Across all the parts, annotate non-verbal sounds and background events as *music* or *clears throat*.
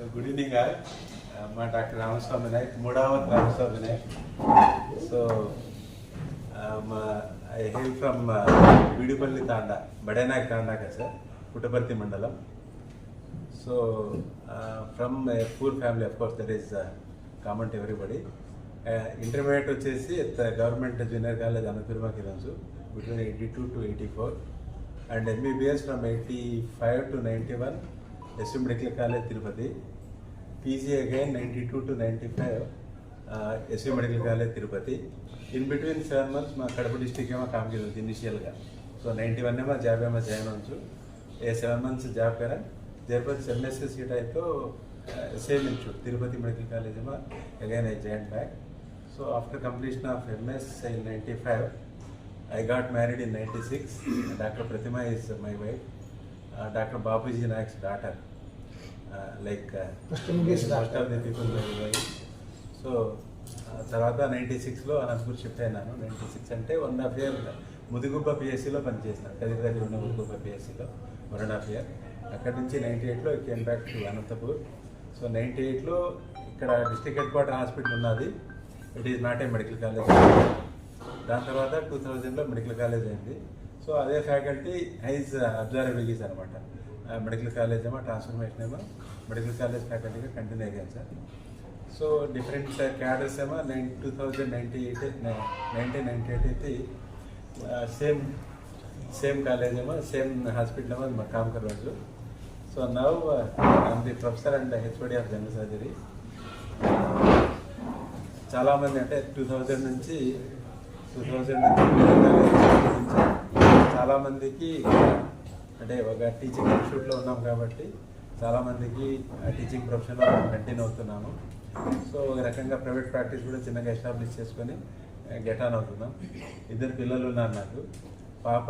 So good evening all మా doctor Ramaswamy Naik Mudavath Ramaswamy Nayak so మా I hail from Beedipalli Thanda Badenayak తాండాక sir Puttaparthi మండలం so from poor family of course that is common to everybody intermediate వచ్చేసి government junior college అనంతపురమకి తెలుసు between eighty two to eighty four and MBBS from eighty five to ninety one SV medical college Tirupati PG again ninety two to ninety five SV medical college Tirupati in between seven months మా Kadapa district ఏమో కామ్కి ఇనిషియల్గా so ninety one ఏమో job ఏమో join అవ్వచ్చు. ఏ seven months job పేరా Tirupati MSc seat అయితే same ఇచ్చు. తిరుపతి మెడికల్ కాలేజ్ ఏమో again I join back so after completion of MS in ninety five I got married in ninety six doctor Pratima is my wife doctor Bapuji Nayak's daughter of the people very well so తర్వాత ninety సిక్స్లో Anantapur shift అయినాను ninety six అంటే one half year Mudigubba పిఎస్సిలో పనిచేసినాను కదిరి దగ్గర ఉన్న ముదిగుబ్బ పిఎస్సిలో one and half year అక్కడి నుంచి నైంటీ ఎయిట్లో came back to Anantapur so ninety ఎయిట్లో ఇక్కడ డిస్ట్రిక్ట్ హెడ్ క్వార్టర్ హాస్పిటల్ ఉన్నది. It is not a medical college దాని తర్వాత టూ థౌజండ్లో మెడికల్ కాలేజ్ అయింది. సో అదే ఫ్యాకల్టీ హైజ్ అబ్జర్వరీస్ అనమాట మెడికల్ కాలేజ్ ఏమో ట్రాన్స్ఫర్మేషన్ ఏమో మెడికల్ కాలేజ్ ఫ్యాకల్టీగా కంటిన్యూ అయ్యాను సార్. సో డిఫరెంట్ క్యాడర్స్ ఏమో nine two thousand ninety eight nineteen ninety eight అయితే సేమ్ సేమ్ కాలేజ్ ఏమో సేమ్ హాస్పిటల్ ఏమో మా కామకర్ రోజు so now I'm the professor and HOD of general surgery చాలామంది అంటే టూ థౌజండ్ నుంచి టూ థౌజండ్ నుంచి చాలామందికి అంటే ఒక టీచింగ్ ఇన్స్టిట్యూట్లో ఉన్నాం కాబట్టి చాలామందికి టీచింగ్ ప్రొఫెషన్లో కంటిన్యూ అవుతున్నాము సో ఒక రకంగా ప్రైవేట్ ప్రాక్టీస్ కూడా చిన్నగా ఎస్టాబ్లిష్ చేసుకొని గెట్ ఆన్ అవుతున్నాం. ఇద్దరు పిల్లలు ఉన్నారు నాకు. పాప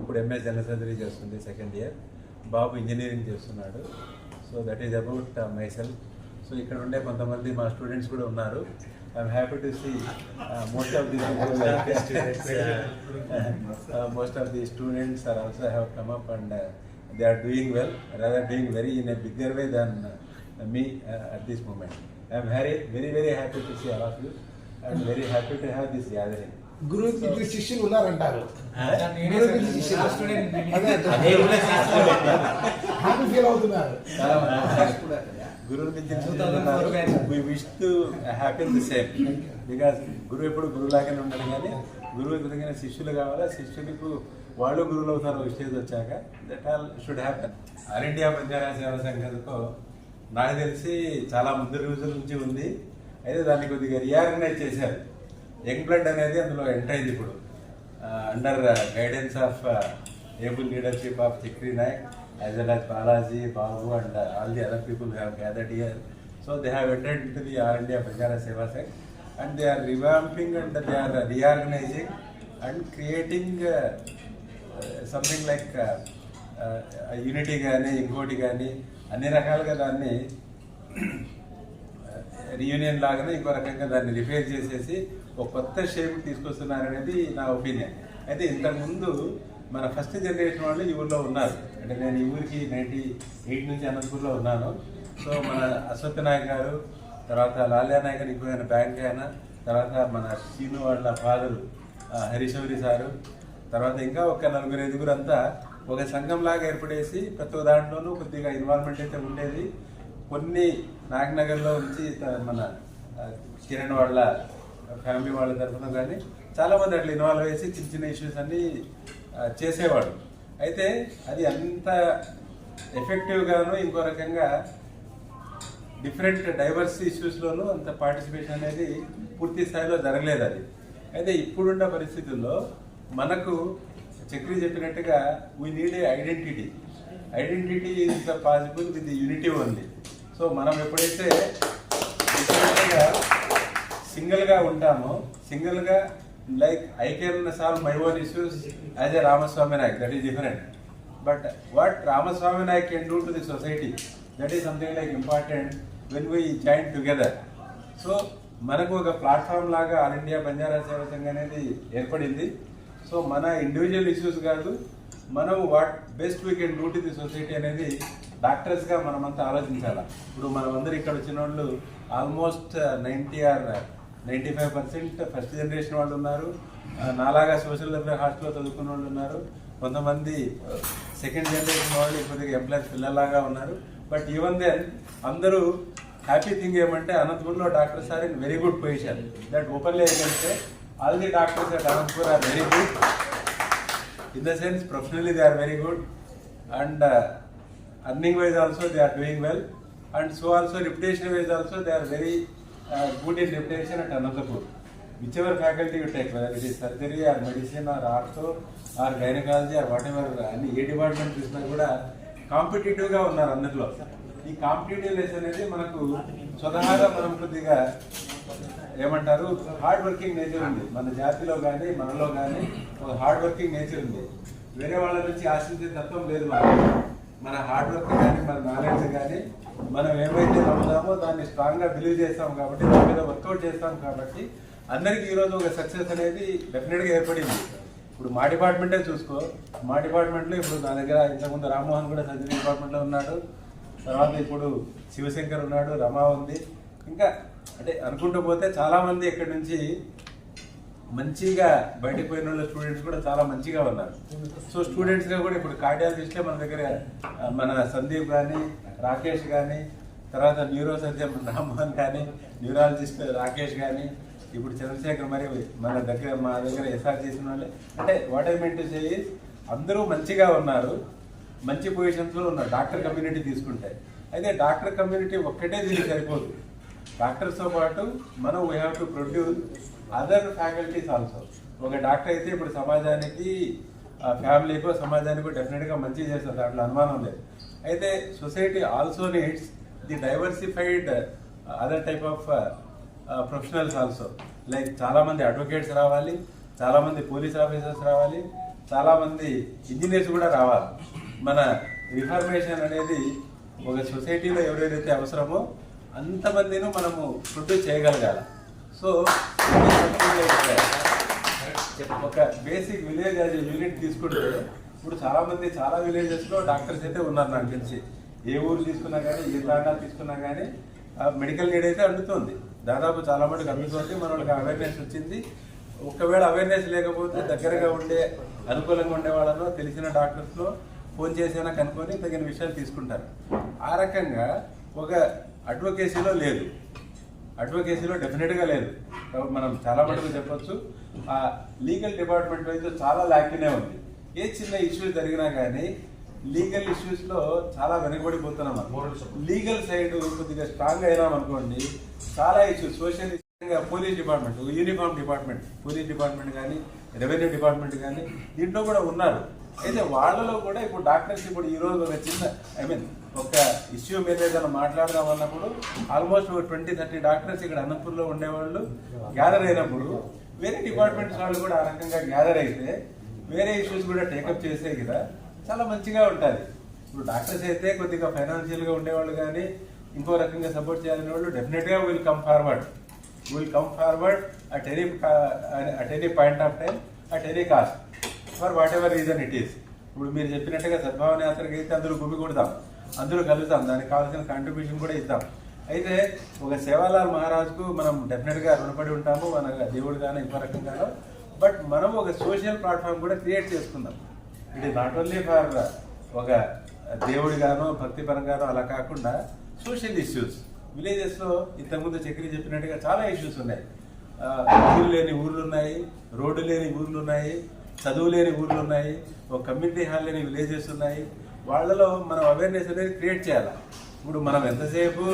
ఇప్పుడు ఎంఎస్ జనరల్ సర్జరీ చేస్తుంది సెకండ్ ఇయర్ బాబు ఇంజనీరింగ్ చేస్తున్నాడు. So that is about myself so ఇక్కడ ఉండే కొంతమంది మా స్టూడెంట్స్ కూడా ఉన్నారు. I'm happy to see most of the *laughs* most of the students are also have come up and they are doing well rather doing very in a bigger way than me at this moment I'm very very very happy to see all of you I'm very happy to have this gathering గురువుకి ఇద్దరు శిష్యులు ఉన్నారంటారు నేనే గురువుకి sir, ఇద్దరు శిష్యులు. Last student నేనే. అదే అదే ఊళ్ళో శాస్త్రం. హ్యాపీ ఫీల్ అవుతున్నారు గురువు Two thousand four batch. We wish to happen the same because గురువు ఎప్పుడు గురువులాగానే ఉండడు కానీ గురువు ఎదురుగానే శిష్యులు కావాలా? శిష్యులకు వాళ్ళు గురువులు అవుతారు స్టేజ్ వచ్చాక. That all should happen all India Banjara Seva సంఘకు నాకు తెలిసి చాలా ముందు రోజుల నుంచి ఉంది. అయితే దాన్ని కొద్దిగా రీఆర్గనైజ్ చేశారు. యంగ్ బ్లడ్ అనేది అందులో ఎంటర్ అయింది ఇప్పుడు. Under guidance of able leadership of Chakri Nayak as well as Balaji Babu and all the other people have gathered here so they have entered into the all India Banjara Seva Sangh and they are revamping and they are reorganizing and creating something like unity కానీ ఇంకోటి కానీ అన్ని రకాలుగా దాన్ని reunion లాగానే ఇంకో రకంగా దాన్ని రిపేర్ చేసేసి ఒక కొత్త షేప్ తీసుకొస్తున్నారనేది నా ఒపీనియన్ అయితే ఇంతకుముందు మన ఫస్ట్ జనరేషన్ వాళ్ళు ఈ ఊర్లో ఉన్నారు. అంటే నేను ఈ ఊరికి నైన్టీ ఎయిట్ నుంచి అనంతపూర్లో ఉన్నాను. సో మన అశ్వత్ నాయక్ గారు తర్వాత లాల్యా నాయక్ గారు ఇప్పుడు ఆయన బ్యాంక్ ఆయన తర్వాత మన శ్రీను వాళ్ళ ఫాదర్ హరీశ్వరి సారు తర్వాత ఇంకా ఒక నలుగురు ఐదుగురు అంతా ఒక సంఘంలాగా ఏర్పడేసి ప్రతి ఒక్క దాంట్లోనూ కొద్దిగా ఇన్వాల్వ్మెంట్ అయితే ఉండేది. కొన్ని నాగనగర్లో ఉంచి మన కిరణ్ వాళ్ళ ఫ్యామిలీ వాళ్ళ తరఫున కానీ చాలామంది అట్లా ఇన్వాల్వ్ అయ్యేసి చిన్న చిన్న ఇష్యూస్ అన్నీ చేసేవాడు అయితే అది అంత ఎఫెక్టివ్గాను ఇంకో రకంగా డిఫరెంట్ డైవర్స్ ఇష్యూస్లోనూ అంత పార్టిసిపేషన్ అనేది పూర్తి స్థాయిలో జరగలేదు అది. అయితే ఇప్పుడున్న పరిస్థితుల్లో మనకు చక్రి చెప్పినట్టుగా we need a identity identity is the possible with unity only so మనం ఎప్పుడైతే డిఫరెంట్గా సింగిల్గా ఉంటామో సింగిల్గా like I can solve my own issues as a Ramaswamy Nayak that is different but what Ramaswamy Nayak can do to the society that is something like important when we join together so మనకు ఒక platform లాగా all India Banjara సేవ సంఘం అనేది ఏర్పడింది. So మన individual issues కాదు మనం what best we can do to the society అనేది డాక్టర్స్గా మనమంతా ఆలోచించాలి. ఇప్పుడు మనమందరూ ఇక్కడ వచ్చిన వాళ్ళు almost ninety or ninety five percent first generation వాళ్ళు ఉన్నారు. నాలాగా సోషల్ వెల్ఫేర్ హాస్టల్లో చదువుకున్న వాళ్ళు ఉన్నారు. కొంతమంది సెకండ్ జనరేషన్ వాళ్ళు కొద్దిగా ఎంప్లాయీస్ పిల్లలాగా ఉన్నారు. బట్ ఈవెన్ దెన్ అందరూ హ్యాపీ థింగ్ ఏమంటే అనంతపూర్లో doctors are in very good position. That openly ఏంటంటే all the doctors at Anantapur are very good. In the sense professionally they are very good. And earning wise also they are doing well. And so also reputation wise also they are very good in reputation at Anantapur. Whichever faculty you take, whether it is surgery or medicine or ortho or gynecology or whatever, అన్ని ఏ department చూసినా కూడా కాంపిటేటివ్గా ఉన్నారు అందరిలో ఈ competitiveness అనేది మనకు స్వతహాగా మనం కొద్దిగా ఏమంటారు హార్డ్ వర్కింగ్ నేచర్ ఉంది. మన జాతిలో కానీ మనలో కానీ ఒక హార్డ్ వర్కింగ్ నేచర్ ఉంది. వేరే వాళ్ళ నుంచి ఆశించే తత్వం లేదు మనకు మన హార్డ్ వర్క్ కానీ మన నాలెడ్జ్ కానీ మనం ఏమైతే నమ్ముదామో దాన్ని స్ట్రాంగ్గా బిలీవ్ చేస్తాం కాబట్టి దాని మీద వర్కౌట్ చేస్తాం కాబట్టి అందరికీ ఈరోజు ఒక సక్సెస్ అనేది డెఫినెట్గా ఏర్పడింది. ఇప్పుడు మా డిపార్ట్మెంటే చూసుకో మా డిపార్ట్మెంట్లో ఇప్పుడు నా దగ్గర ఇంతకుముందు రామ్మోహన్ కూడా సర్జరీ డిపార్ట్మెంట్లో ఉన్నాడు. తర్వాత ఇప్పుడు శివశంకర్ ఉన్నాడు రమా ఉంది. ఇంకా అంటే అనుకుంటూ పోతే చాలామంది ఇక్కడి నుంచి మంచిగా బయటకు పోయిన వాళ్ళ స్టూడెంట్స్ కూడా చాలా మంచిగా ఉన్నారు. సో స్టూడెంట్స్గా కూడా ఇప్పుడు కార్డియాలజిస్టే మన దగ్గర మన సందీప్ కానీ రాకేష్ కానీ తర్వాత న్యూరో సర్జన్ రామ్మోహన్ కానీ న్యూరాలజిస్ట్ రాకేష్ కానీ ఇప్పుడు చంద్రశేఖర్ మరి మన దగ్గర మా దగ్గర ఎస్ఆర్ చేసిన వాళ్ళే. అంటే వాట్ ఐ మెంట్ చేయి అందరూ మంచిగా ఉన్నారు మంచి పొజిషన్స్లో ఉన్నారు డాక్టర్ కమ్యూనిటీ తీసుకుంటే. అయితే డాక్టర్ కమ్యూనిటీ ఒక్కటే దీనికి సరిపోదు. డాక్టర్స్తో పాటు మనం we have to produce other faculties also ఒక డాక్టర్ అయితే ఇప్పుడు సమాజానికి ఫ్యామిలీకో సమాజానికో డెఫినెట్గా మంచి చేస్తారు. దాంట్లో అనుమానం లేదు. అయితే society also needs the diversified other type of professionals also like చాలామంది అడ్వకేట్స్ రావాలి చాలామంది పోలీస్ ఆఫీసర్స్ రావాలి చాలామంది ఇంజనీర్స్ కూడా రావాలి. మన రిఫర్మేషన్ అనేది ఒక సొసైటీలో ఎవరెవరైతే అవసరమో అంతమందిని మనము ప్రొడ్యూస్ చేయగలగాలి. సో ఒక బేసిక్ విలేజ్ యాజ్ యూనిట్ తీసుకుంటే ఇప్పుడు చాలామంది చాలా విలేజెస్లో డాక్టర్స్ అయితే ఉన్నారు నాకు తెలిసి. ఏ ఊరు తీసుకున్నా కానీ ఏ తాండా తీసుకున్నా కానీ మెడికల్ నీడ్ అయితే అందుతుంది. దాదాపు చాలా మందికి అందుతుంది. మన వాళ్ళకి అవేర్నెస్ వచ్చింది. ఒకవేళ అవేర్నెస్ లేకపోతే దగ్గరగా ఉండే అనుకూలంగా ఉండే వాళ్ళలో తెలిసిన డాక్టర్స్లో ఫోన్ చేసినా కనుక్కొని తగిన విషయాలు తీసుకుంటారు. ఆ రకంగా ఒక అడ్వకేసీలో లేదు. అడ్వకేసీలో డెఫినెట్గా లేదు. కాబట్టి మనం చాలా మటుకు చెప్పొచ్చు. ఆ లీగల్ డిపార్ట్మెంట్ అయితే చాలా లాక్గానే ఉంది. ఏ చిన్న ఇష్యూ జరిగినా కానీ లీగల్ ఇష్యూస్లో చాలా వెనకబడిపోతున్నాం లీగల్ సైడ్ కొద్దిగా స్ట్రాంగ్ అయినాం అనుకోండి చాలా issues social police department uniform department police department కానీ రెవెన్యూ డిపార్ట్మెంట్ కానీ దీంట్లో కూడా ఉన్నారు. అయితే వాళ్ళలో కూడా ఇప్పుడు డాక్టర్స్ ఇప్పుడు ఈ రోజు ఒక చిన్న ఐ మీన్ ఒక ఇష్యూ మీద ఏదైనా మాట్లాడదాం అన్నప్పుడు ఆల్మోస్ట్ ఒక ట్వంటీ థర్టీ డాక్టర్స్ ఇక్కడ అనంతపూర్లో ఉండేవాళ్ళు గ్యాదర్ అయినప్పుడు వేరే డిపార్ట్మెంట్స్ వాళ్ళు కూడా ఆ రకంగా గ్యాదర్ అయితే వేరే ఇష్యూస్ కూడా టేకప్ చేసే కదా చాలా మంచిగా ఉంటుంది. ఇప్పుడు డాక్టర్స్ అయితే కొద్దిగా ఫైనాన్షియల్గా ఉండేవాళ్ళు కానీ ఇంకో రకంగా సపోర్ట్ చేయాలనే వాళ్ళు డెఫినెట్గా will come forward will come forward at any at any point of time at any cost for whatever reason it is. ఇప్పుడు మీరు చెప్పినట్టుగా సద్భావన యాత్రకి అయితే అందరూ గుమి కొడతాం అందరూ కలుద్దాం. దానికి కావాల్సిన కాంట్రిబ్యూషన్ కూడా ఇద్దాం. అయితే ఒక సేవాలాల్ మహారాజ్కు మనం డెఫినెట్గా రుణపడి ఉంటాము. మన దేవుడు గానో ఇంకో రకంగానో బట్ మనం ఒక సోషల్ ప్లాట్ఫామ్ కూడా క్రియేట్ చేసుకుందాం. It is not only for ఒక దేవుడిగానో భక్తిపరంగానో అలా కాకుండా సోషల్ ఇష్యూస్ విలేజెస్లో ఇంతకుముందు చక్రి చెప్పినట్టుగా చాలా ఇష్యూస్ ఉన్నాయి. ఊళ్ళు లేని ఊర్లు ఉన్నాయి. రోడ్డు లేని ఊర్లు ఉన్నాయి. చదువు లేని ఊర్లు ఉన్నాయి ఒక కమ్యూనిటీ హాల్ లేని విలేజెస్ ఉన్నాయి. వాళ్ళలో మనం అవేర్నెస్ అనేది క్రియేట్ చేయాలి? ఇప్పుడు మనం ఎంతసేపు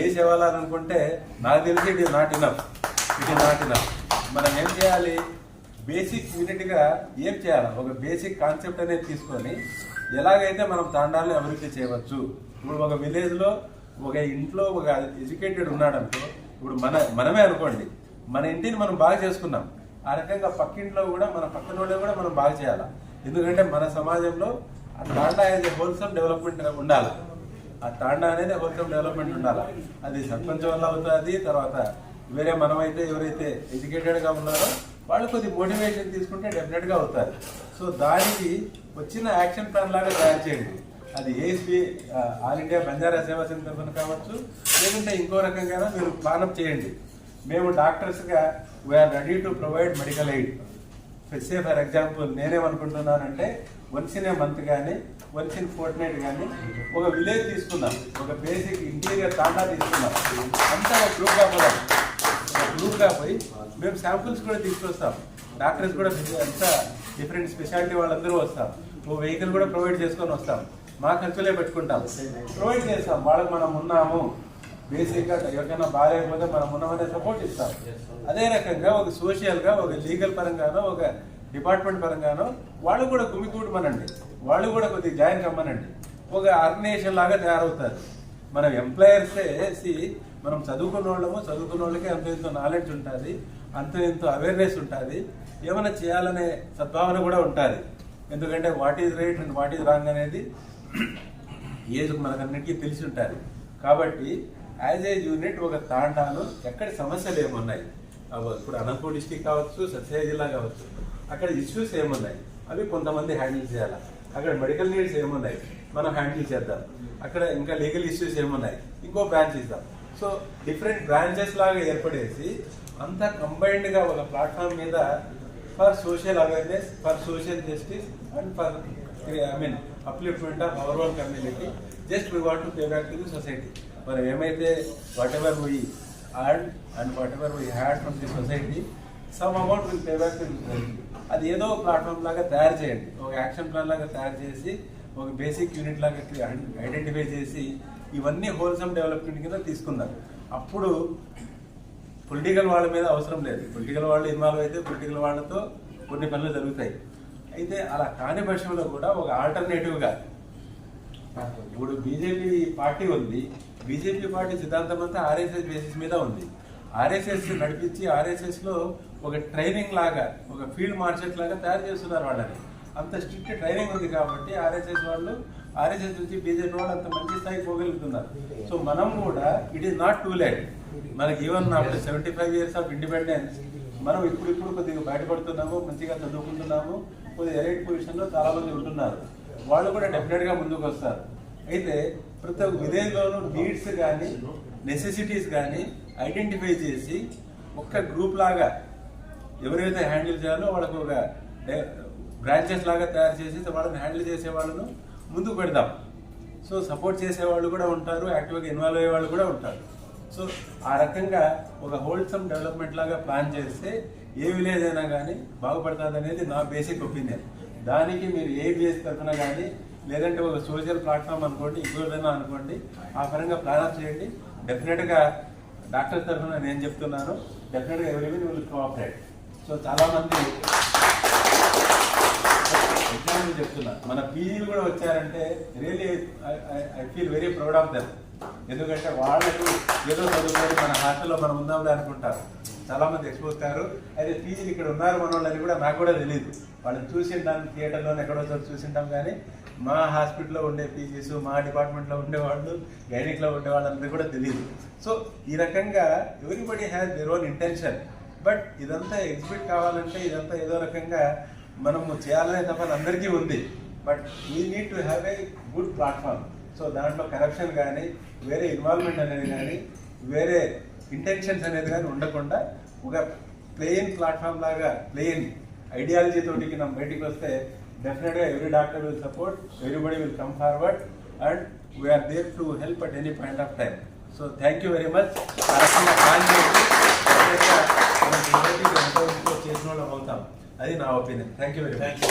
ఏ అనుకుంటే నాకు తెలిసి it is not enough it is not enough మనం ఏం చేయాలి? బేసిక్ యూనిట్గా ఏం చేయాలి? ఒక బేసిక్ కాన్సెప్ట్ అనేది తీసుకొని ఎలాగైతే మనం తాండాలని అభివృద్ధి చేయవచ్చు? ఇప్పుడు ఒక విలేజ్లో ఒక ఇంట్లో ఒక ఎడ్యుకేటెడ్ ఉన్నాడనుకో ఇప్పుడు మన మనమే అనుకోండి. మన ఇంటిని మనం బాగా చేసుకున్నాం. ఆ రకంగా పక్కింట్లో కూడా మన పక్కన కూడా మనం బాగా చేయాలి? ఎందుకంటే మన సమాజంలో ఆ తాండా అనేది హోల్సమ్ డెవలప్మెంట్ ఉండాలి? ఆ తాండా అనేది హోల్సమ్ డెవలప్మెంట్ ఉండాలి? అది సర్పంచ్ వల్ల అవుతుంది తర్వాత వేరే మనమైతే ఎవరైతే ఎడ్యుకేటెడ్గా ఉన్నారో వాళ్ళు కొద్ది మోటివేషన్ తీసుకుంటే డెఫినెట్గా అవుతారు. సో దానికి వచ్చిన యాక్షన్ ప్లాన్ లాగా తయారు చేయండి. అది ఏసీ ఆల్ ఇండియా బంజారా సేవా సెంటర్ కావచ్చు లేదంటే ఇంకో రకంగా మీరు ప్లానప్ చేయండి. మేము డాక్టర్స్గా we are ready to provide medical aid say for example నేనేమనుకుంటున్నానంటే once in a month కానీ వన్స్ ఇన్ ఫోర్ట్ నైట్ కానీ ఒక విలేజ్ తీసుకుందాం. ఒక బేసిక్ ఇంటీరియర్ తాండా తీసుకుందాం. అంతా ఒక గ్రూప్గా పోదాం. ఒక గ్రూప్గా పోయి మేము శాంపుల్స్ కూడా తీసుకొస్తాం. డాక్టర్స్ కూడా అంతా డిఫరెంట్ స్పెషాలిటీ వాళ్ళందరూ వస్తాం ఓ వెహికల్ కూడా ప్రొవైడ్ చేసుకొని వస్తాం. మా ఖర్చులే పెట్టుకుంటాం. ప్రొవైడ్ చేస్తాం. వాళ్ళకి మనం ఉన్నాము. బేసిక్గా ఎవరికైనా బాగాలేకపోతే మనం ఉన్నామనే సపోర్ట్ ఇస్తాం. అదే రకంగా ఒక సోషల్గా ఒక లీగల్ పరంగానో ఒక డిపార్ట్మెంట్ పరంగానో వాళ్ళు కూడా గుమికూడమనండి వాళ్ళు కూడా కొద్దిగా జాయిన్ కమ్మనండి ఒక ఆర్గనైజేషన్ లాగా తయారవుతారు. మనం ఎంప్లాయర్సే మనం చదువుకున్న వాళ్ళము చదువుకున్న వాళ్ళకి అంత ఎంతో నాలెడ్జ్ ఉంటుంది అంత ఎంతో అవేర్నెస్ ఉంటుంది. ఏమైనా చేయాలనే సద్భావన కూడా ఉంటుంది. ఎందుకంటే what is right and what is wrong అనేది *clears throat* ఏజ్ మనకన్నిటికీ తెలిసి ఉంటుంది. కాబట్టి యాజ్ ఏ యూనిట్ ఒక తాండాను ఎక్కడ సమస్యలు ఏమున్నాయి? ఇప్పుడు అనంతపూర్ డిస్టిక్ కావచ్చు సత్య జిల్లా కావచ్చు అక్కడ ఇష్యూస్ ఏమున్నాయి? అవి కొంతమంది హ్యాండిల్ చేయాలి? అక్కడ మెడికల్ నీడ్స్ ఏమున్నాయి? మనం హ్యాండిల్ చేద్దాం. అక్కడ ఇంకా లీగల్ ఇష్యూస్ ఏమున్నాయి? ఇంకో బ్రాంచ్ ఇద్దాం. సో డిఫరెంట్ బ్రాంచెస్ లాగా ఏర్పడేసి అంతా కంబైన్డ్గా ఒక ప్లాట్ఫామ్ మీద for social awareness for social justice and for I mean upliftment of our own community just we want to pay back to the society మనం ఏమైతే whatever we earn and whatever we had from the society some amount will pay back అది ఏదో platform లాగా తయారు చేయండి. ఒక action plan లాగా తయారు చేసి ఒక బేసిక్ యూనిట్ లాగా ఐడెంటిఫై చేసి ఇవన్నీ హోల్సమ్ డెవలప్మెంట్ కింద తీసుకుందాం. అప్పుడు పొలిటికల్ వాళ్ళ మీద అవసరం లేదు. పొలిటికల్ వాళ్ళు ఇన్వాల్వ్ అయితే పొలిటికల్ వాళ్ళతో కొన్ని పనులు జరుగుతాయి. అయితే అలా కాని పక్షంలో కూడా ఒక ఆల్టర్నేటివ్గా ఇప్పుడు బీజేపీ పార్టీ ఉంది. బీజేపీ పార్టీ సిద్ధాంతం అంతా ఆర్ఎస్ఎస్ బేసిస్ మీద ఉంది. ఆర్ఎస్ఎస్ నడిపించి ఆర్ఎస్ఎస్లో ఒక ట్రైనింగ్ లాగా ఒక ఫీల్డ్ మార్షల్ లాగా తయారు చేస్తున్నారు వాళ్ళని. అంత స్ట్రిక్ట్ ట్రైనింగ్ ఉంది కాబట్టి ఆర్ఎస్ఎస్ వాళ్ళు ఆర్ఎస్ఎస్ నుంచి బీజేపీ వాళ్ళు అంత మంచి స్థాయికి పోగలుగుతున్నారు. సో మనం కూడా it is not too late మనకి even after seventy five years of independence మనం ఇప్పుడు ఇప్పుడు కొద్దిగా బయటపడుతున్నాము మంచిగా చదువుకుంటున్నాము కొద్దిగా ఎలైట్ పొజిషన్లో చాలా మంది ఉంటున్నారు. వాళ్ళు కూడా డెఫినెట్గా ముందుకు వస్తారు. అయితే ప్రతి ఒక్క విలేజ్లోనూ నీడ్స్ కానీ నెసెసిటీస్ కానీ ఐడెంటిఫై చేసి ఒక్క గ్రూప్ లాగా ఎవరైతే హ్యాండిల్ చేయాలో వాళ్ళకు ఒక బ్రాంచెస్ లాగా తయారు చేసి వాళ్ళని హ్యాండిల్ చేసే వాళ్ళను ముందుకు పెడదాం. సో సపోర్ట్ చేసే వాళ్ళు కూడా ఉంటారు యాక్టివ్గా ఇన్వాల్వ్ అయ్యే వాళ్ళు కూడా ఉంటారు. సో ఆ రకంగా ఒక హోల్సమ్ డెవలప్మెంట్ లాగా ప్లాన్ చేస్తే ఏ విలేజ్ అయినా కానీ బాగుపడుతుంది అనేది నా బేసిక్ ఒపీనియన్ దానికి మీరు ఏ విలేజ్ తరఫున కానీ లేదంటే ఒక సోషల్ ప్లాట్ఫామ్ అనుకోండి ఇంకోదైనా అనుకోండి ఆ పరంగా ప్లాన్ చేయండి. డెఫినెట్గా డాక్టర్ తరఫున నేను చెప్తున్నాను. డెఫినెట్గా ఎవరి విల్ కోఆపరేట్ సో చాలామంది ఎగ్జాంపుల్ చెప్తున్నా. మన పీజీలు కూడా వచ్చారంటే really I feel very proud of them ఎందుకంటే వాళ్ళకు ఏదో చదువుకొని మన హాస్టల్లో మనం ఉందాంలే అనుకుంటారు. చాలా మంది ఎక్స్పోజ్ కారు. అయితే పీజీలు ఇక్కడ ఉన్నారు మన వాళ్ళని కూడా నాకు కూడా తెలియదు వాళ్ళని చూసింటాం థియేటర్లో ఎక్కడో చూసింటాం కానీ మా హాస్పిటల్లో ఉండే పీజీస్ మా డిపార్ట్మెంట్లో ఉండేవాళ్ళు గైనిక్లో ఉండే వాళ్ళందరికీ కూడా తెలియదు సో ఈ రకంగా everybody has their own intention but ఇదంతా ఎగ్జిబిట్ కావాలంటే ఇదంతా ఏదో రకంగా మనము చేయాలనే తప్పని అందరికీ ఉంది. But we need to have a good platform so దాంట్లో కరప్షన్ కానీ వేరే ఇన్వాల్వ్మెంట్ అనేది కానీ వేరే ఇంటెన్షన్స్ అనేది కానీ ఉండకుండా ఒక ప్లెయిన్ ప్లాట్ఫామ్ లాగా ప్లెయిన్ ఐడియాలజీ తోటికి మనం బయటికి వస్తే డెఫినెట్గా every doctor will support everybody will come forward and we are there to help at any point of time so thank you very much ఆ రకంగా ప్లాన్ చేసి డెఫినెట్గా మనం సొసైటీకి ఎంతో ఎంతో చేసిన వాళ్ళం అవుతాం అది నా opinion thank you very much